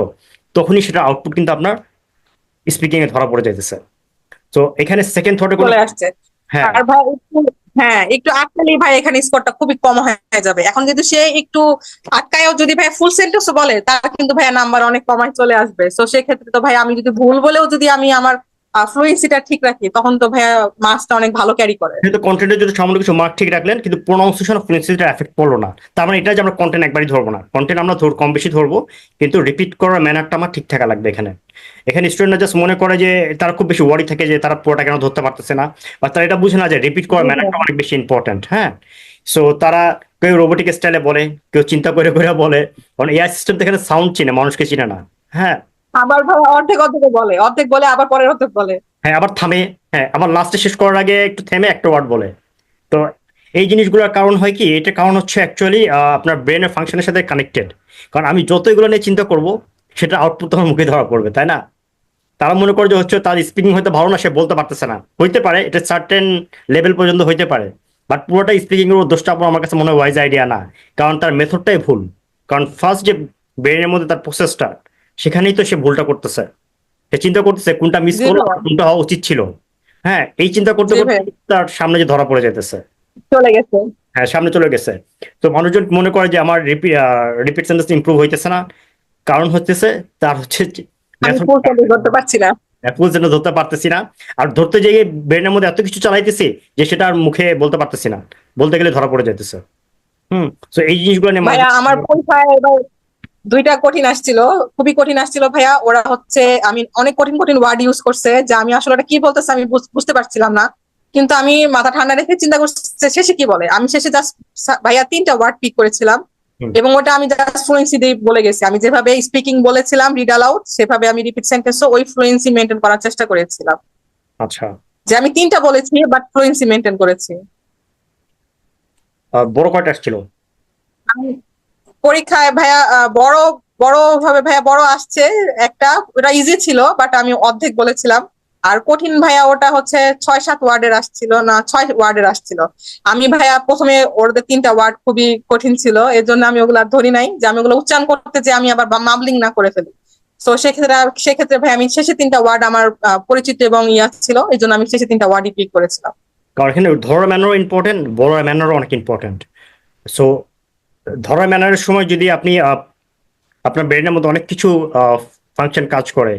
তখনই সেটা আউটপুট কিন্তু আপনার স্পিকিং এ ধরা পড়ে যাইতেছে। তো এখানে সেকেন্ড থটে আসছে। হ্যাঁ। হ্যাঁ একটু আটকালেই ভাই এখানে স্কোরটা খুবই কম হয়ে যাবে। এখন যদি সে একটু আটকায়ও যদি ভাই ফুল সেন্টেন্স বলে, তার কিন্তু ভাই নাম্বার অনেক কমায় চলে আসবে। তো সেক্ষেত্রে তো ভাই আমি যদি ভুল বলেও যদি আমি আমার ফ্লুয়েন্সিটা ঠিক রাখি তখন তো ভাইয়া মার্কসটা অনেক ভালো ক্যারি করে। যেহেতু কন্টেন্টের যদি সামান্য কিছু মার্ক ঠিক রাখলেন কিন্তু প্রোনাউন্সিয়েশন অফ ফ্লুয়েন্সিটা এফেক্ট পড়ল না। তার মানে এটা যে আমরা কন্টেন্ট একবারই ধরবো না। কন্টেন্ট আমরা ধর কম বেশি ধরবো কিন্তু রিপিট করার ম্যানারটা আমার ঠিক থাকা লাগবে এখানে। এখানে স্টুডেন্টরা জাস্ট মনে করে যে তারা খুব বেশি ওয়ারি থাকে যে তারা পুরোটা কেন ধরতে পারতেছে না বা তারা এটা বুঝে না যে রিপিট করার ম্যানারটা অনেক বেশি ইম্পর্টেন্ট হ্যাঁ? সো তারা কেউ রোবোটিক স্টাইলে বলে কেউ চিন্তা করে করে বলে। কারণ এআই সিস্টেম তো এখানে সাউন্ড চিনে মানুষকে চিনে না হ্যাঁ? আবার অর্ধেক অর্ধেক বলে অর্ধেক বলে, আবার পরের অর্ধেক বলে। হ্যাঁ আবার থামে হ্যাঁ আবার লাস্টে শেষ করার আগে একটু থেমে একটা ওয়ার্ড বলে। তো এই জিনিসগুলোর কারণ হয় কি এটা কারণ হচ্ছে অ্যাকচুয়ালি আপনার ব্রেনের ফাংশনের সাথে কানেক্টেড কারণ আমি যত এগুলো নিয়ে চিন্তা করব সেটা আউটপুট তোমার মুখে ধরা পড়বে, তাই না? তারা মনে করে যে হচ্ছে তার স্পিকিং হয়তো ভালো না, সে বলতে পারতেছে না। হইতে পারে, এটা সার্টেন লেভেল পর্যন্ত হইতে পারে। বাট পুরোটা স্পিকিং এর দোষটা আপনার আমার কাছে মনে হয় ওয়াইজ আইডিয়া না। কারণ তার মেথডটাই ভুল। কারণ ফার্স্ট যে ব্রেনের মধ্যে তার প্রসেসটা সেখানেই তো সে ভুলটা করতেছে। সে চিন্তা করতেছে কোনটা মিস করল কোনটা হওয়া উচিত ছিল। হ্যাঁ এই চিন্তা করতে করতে তার সামনে যে ধরা পড়ে যেতেছে চলে গেছে। হ্যাঁ সামনে চলে গেছে। তো মানুষজন মনে করে যে আমার রিপিট সেন্টেন্স ইমপ্রুভ হইতেছে না। কারণ হচ্ছে তার হচ্ছে পারছি না। ফুল সেন্টেন্স ধরতে পারতেছি না। আর ধরতে গিয়ে ব্রেনের মধ্যে এত কিছু চালাইতেছি যে সেটা আর মুখে বলতে পারতেছি না। বলতে গেলে ধরা পড়ে যাইতেছে। হুম তো এই জিনিসগুলো নিয়ে আমার পরীক্ষায় এবার দুইটা কঠিন আসছিল খুবই কঠিন আসছিল ভাইয়া। ওরা হচ্ছে আমি অনেক কঠিন কঠিন ওয়ার্ড ইউজ করছে যে আমি আসলে কি বলতেছে আমি বুঝ- বুঝতে পারছিলাম না। কিন্তু আমি মাথা ঠান্ডা রেখে চিন্তা করছে শেষে কি বলে? আমি শেষে জাস্ট ভাইয়া তিনটা ওয়ার্ড পিক করেছিলাম। এবং ওটা আমি জাস্ট ফ্লুয়েন্সি দিয়ে বলে গেছি। আমি যেভাবে স্পিকিং বলেছিলাম রিড অ্যালাউড সেভাবে আমি রিপিট সেন্টেন্সও ওই ফ্লুয়েন্সি মেনটেন করার চেষ্টা করেছিলাম। আচ্ছা। যে আমি তিনটা বলেছি বাট ফ্লুয়েন্সি মেনটেন করেছি। বড় কয়টা আসছিল? আমি পরীক্ষায় ভাইয়া বড় বড় ভাবে ভাইয়া বড় আসছে একটা, ওটা ইজি ছিল বাট আমি অর্ধেক বলেছিলাম। আর কঠিন ভাইয়া ওটা হচ্ছে ছয়, সাত ওয়ার্ডের আসছিল, না, ছয় ওয়ার্ডের আসছিল। আমি ভাইয়া প্রথমে ওদের তিনটা ওয়ার্ড খুবই কঠিন ছিল এর জন্য আমি ওগুলো ধরি নাই, যে আমি ওগুলো উচ্চারণ করতে যে আমি আবার মাবলিং না করে ফেলি। তো সেক্ষেত্রে সেক্ষেত্রে ভাই আমি শেষে তিনটা ওয়ার্ড আমার পরিচিত এবং ইয়া ছিল এই জন্য আমি শেষে তিনটা ওয়ার্ডই পিক করেছিলাম। কারণ এখানে ধরার ইম্পর্টেন্ট বলার ম্যানারও অনেক ইম্পর্টেন্ট সো ধরার ম্যানারের সময় যদি আপনি আপনার ব্রেনের মধ্যে অনেক কিছু ফাংশন কাজ করে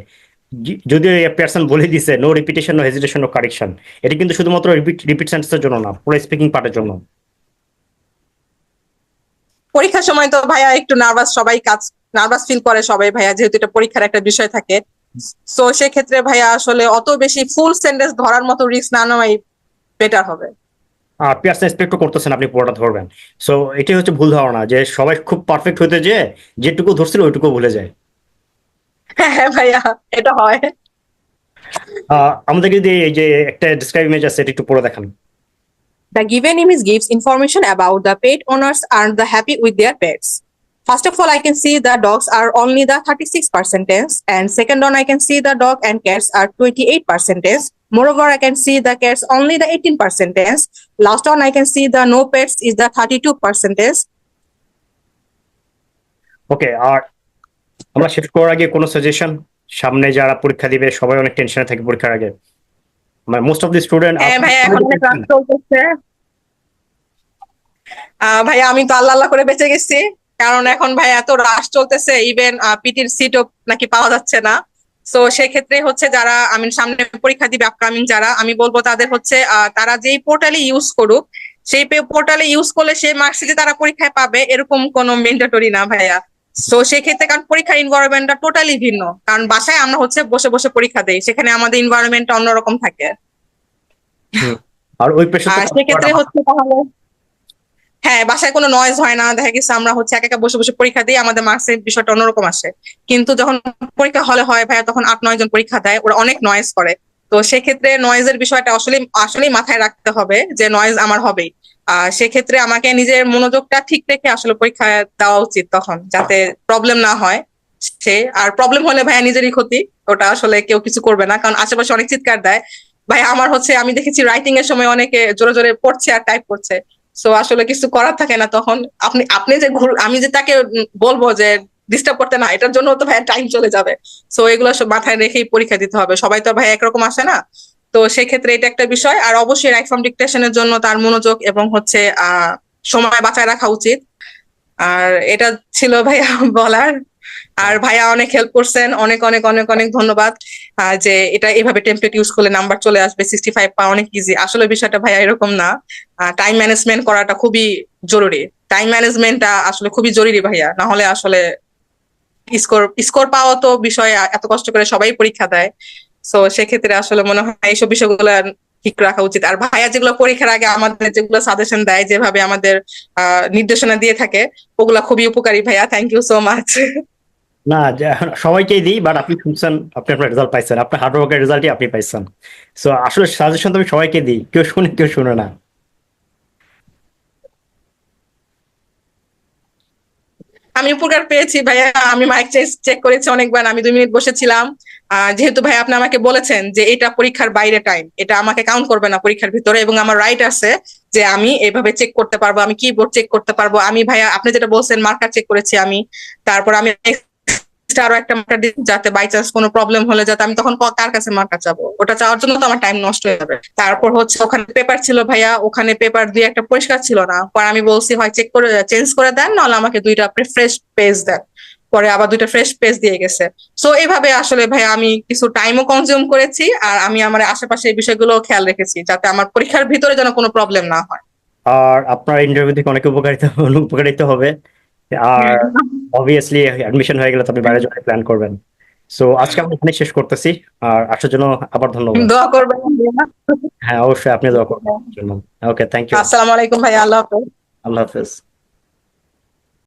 যদি পার্সন বলে দিছে no repetition no hesitation no correction এটা কিন্তু শুধুমাত্র রিপিট রিপিট সেন্টেন্সের জন্য না, পুরো স্পিকিং পার্টের জন্য। পরীক্ষার সময় তো ভাইয়া একটু নার্ভাস সবাই কাজ নার্ভাস ফিল করে সবাই ভাইয়া, যেহেতু এটা পরীক্ষার একটা বিষয় থাকে। তো সেক্ষেত্রে ভাইয়া আসলে অত বেশি ফুল সেন্টেন্স ধরার মতো রিস্ক না নেওয়াই বেটার হবে। আর পার্সন এক্সপেক্টও করতেছেন আপনি পুরোটা ধরবেন সো এটাই হচ্ছে ভুল ধারণা যে সবাই খুব পারফেক্ট হতে যে যেটুকু ধরছিল ওইটুকু ভুলে যায় হ্যাঁ ভাইয়া এটা হয় আমাদের যদি এই যে একটা ডিসক্রাইব ইমেজ আছে এটা একটু পড়ে দেখান The given image gives information about the pet owners are the happy with their pets. First of all, I can see the dogs are only the 36 percentage, and second one, I can see the dog and cats are 28 percentage. Moreover, I can see the cats only the 18 percentage. Last one, I can see the no pets is the 32 percentage. ওকে আর আমরা শেষ করার আগে কোনো suggestion সামনে যারা পরীক্ষা দিবে সবাই অনেক টেনশনে থাকে পরীক্ষার আগে। মানে মোস্ট অফ দি স্টুডেন্ট ভাইয়া এখন রাত চলতেছে। ভাইয়া আমি তো আল্লাহ আল্লাহ করে বেঁচে গেছি। কারণ এখন ভাই এত রাশ চলতেছে ইভেন পিটির সিটও নাকি পাওয়া যাচ্ছে না। তো সেক্ষেত্রে হচ্ছে যারা আমি সামনে পরীক্ষা দিবে আপকামিং যারা আমি বলব তাদের হচ্ছে তারা যেই পোর্টালে ইউজ করুক সেই পোর্টালে ইউজ করলে সেই মার্কস যে তারা পরীক্ষায় পাবে এরকম কোনো মেন্ডেটরি না ভাইয়া। তো সেক্ষেত্রে কারণ পরীক্ষার ইনভায়রনমেন্টটা টোটালি ভিন্ন। কারণ বাসায় আমরা হচ্ছে বসে বসে পরীক্ষা দেই সেখানে আমাদের ইনভায়রনমেন্টটা অন্যরকম থাকে। আর ওই সেক্ষেত্রে হচ্ছে তাহলে হ্যাঁ বাসায় কোনো নয়েজ হয় না। দেখা গেছে আমরা হচ্ছে একা একা বসে বসে পরীক্ষা দিই, আমাদের মার্কসের বিষয়টা অন্যরকম আসে। কিন্তু যখন পরীক্ষা হলে হয় ভাইয়া, তখন আট, নয় জন পরীক্ষা দেয়, ওরা অনেক নয়েজ করে। তো সেক্ষেত্রে নয়েজের বিষয়টা আসলে আসলেই মাথায় রাখতে হবে যে নয়েজ আমার হবেই। সেক্ষেত্রে আমাকে নিজের মনোযোগটা ঠিক রেখে আসলে পরীক্ষা দেওয়া উচিত তখন, যাতে প্রবলেম না হয় সে। আর প্রবলেম হলে ভাইয়া নিজেরই ক্ষতি, ওটা আসলে কেউ কিছু করবে না, কারণ আশেপাশে অনেক চিৎকার দেয়। ভাই আমার হচ্ছে, আমি দেখেছি রাইটিং এর সময় অনেকে জোরে জোরে পড়ছে আর টাইপ করছে। সো আসলে কিছু করার থাকে না তখন। আপনি আপনি যে আমি যে তাকে বলব যে ডিস্টার্ব করতে না, এটার জন্য তো ভাই টাইম চলে যাবে। সো এগুলো সব মাথায় রেখেই পরীক্ষা দিতে হবে। সবাই তো ভাই একরকম আসে না। তো সেক্ষেত্রে এটা একটা বিষয়। আর অবশ্যই রাইট ফর্ম ডিকটেশনের জন্য তার মনোযোগ এবং হচ্ছে সময় বাঁচায় রাখা উচিত। আর এটা ছিল ভাইয়া বলার। আর ভাইয়া অনেক হেল্প করছেন, অনেক অনেক অনেক অনেক ধন্যবাদ। যে এটা এভাবে টেমপ্লেট ইউজ করলে নাম্বার চলে আসবে সিক্সটি ফাইভ পাওয়া অনেক ইজি আসলে বিষয়টা ভাইয়া এরকম না। টাইম ম্যানেজমেন্ট করাটা খুবই জরুরি। টাইম ম্যানেজমেন্টটা আসলে খুবই জরুরি ভাইয়া। না হলে আসলে স্কোর স্কোর পাওয়া তো বিষয়ে এত কষ্ট করে সবাই পরীক্ষা দেয়। তো সেক্ষেত্রে আসলে মনে হয় এইসব বিষয়গুলো ঠিক রাখা উচিত। আর ভাইয়া যেগুলো পরীক্ষার আগে আমাদের যেগুলো সাজেশন দেয়, যেভাবে আমাদের নির্দেশনা দিয়ে থাকে, ওগুলা খুবই উপকারী ভাইয়া। থ্যাংক ইউ সো মাচ না সবাইকেই দিই বাট আপনি শুনছেন, আপনি আপনার রেজাল্ট পাইছেন। আপনার হার্ড ওয়ার্কের রেজাল্টই আপনি পাইছেন। সো আসলে সাজেশন তো আমি সবাইকে দিই, কেউ শুনে কেউ শুনে না। আমি উপকার পেয়েছি, ভাইয়া। আমি মাইক চেক করেছি অনেকবার, আমি দুই মিনিট বসেছিলাম। যেহেতু ভাই আপনি আমাকে বলেছেন যে এটা পরীক্ষার বাইরে টাইম এটা আমাকে কাউন্ট করবে না পরীক্ষার ভিতরে এবং আমার রাইট আছে যে আমি এভাবে চেক করতে পারব, আমি কিবোর্ড চেক করতে পারব। আমি ভাইয়া, আপনি যেটা বলছেন মার্কার চেক করেছি আমি। তারপর আমি আরও একটা মার্কার যাতে বাই চান্স কোনো প্রবলেম হলে যাতে আমি তখন কার কাছে মার্কার চাবো ওটা চাওয়ার জন্য তো আমার টাইম নষ্ট হয়ে যাবে। তারপর হচ্ছে ওখানে পেপার ছিল ভাইয়া, ওখানে পেপার দিয়ে একটা পরিষ্কার ছিল না। পরে আমি বলছি হয় চেক করে চেঞ্জ করে দেন, নাহলে আমাকে দুইটা ফ্রেশ পেজ দেন। পরে আবার দুইটা ফ্রেশ পেজ দিয়ে গেছে। সো এভাবে আসলে ভাই, আমি কিছু টাইমও কনজিউম করেছি আর আমি আমার আশেপাশে এই বিষয়গুলো খেয়াল রেখেছি, যাতে আমার পরীক্ষার ভিতরে যেন কোনো প্রবলেম না হয়। আর আপনার ইন্টারভিউ থেকে অনেক উপকারিতা উপকারিতা হবে। আর অবভিয়াসলি অ্যাডমিশন হয়ে গেলে তো আপনি বাইরে যাওয়ার প্ল্যান করবেন। সো আজকে আমরা এখানে শেষ করতেছি। আর আসার জন্য আবার ধন্যবাদ। দোয়া করবেন হ্যাঁ অবশ্যই আপনি দোয়া করবেন। ওকে থ্যাংক ইউ আসসালামু আলাইকুম ভাই আল্লাহ হাফেজ। আল্লাহ হাফেজ।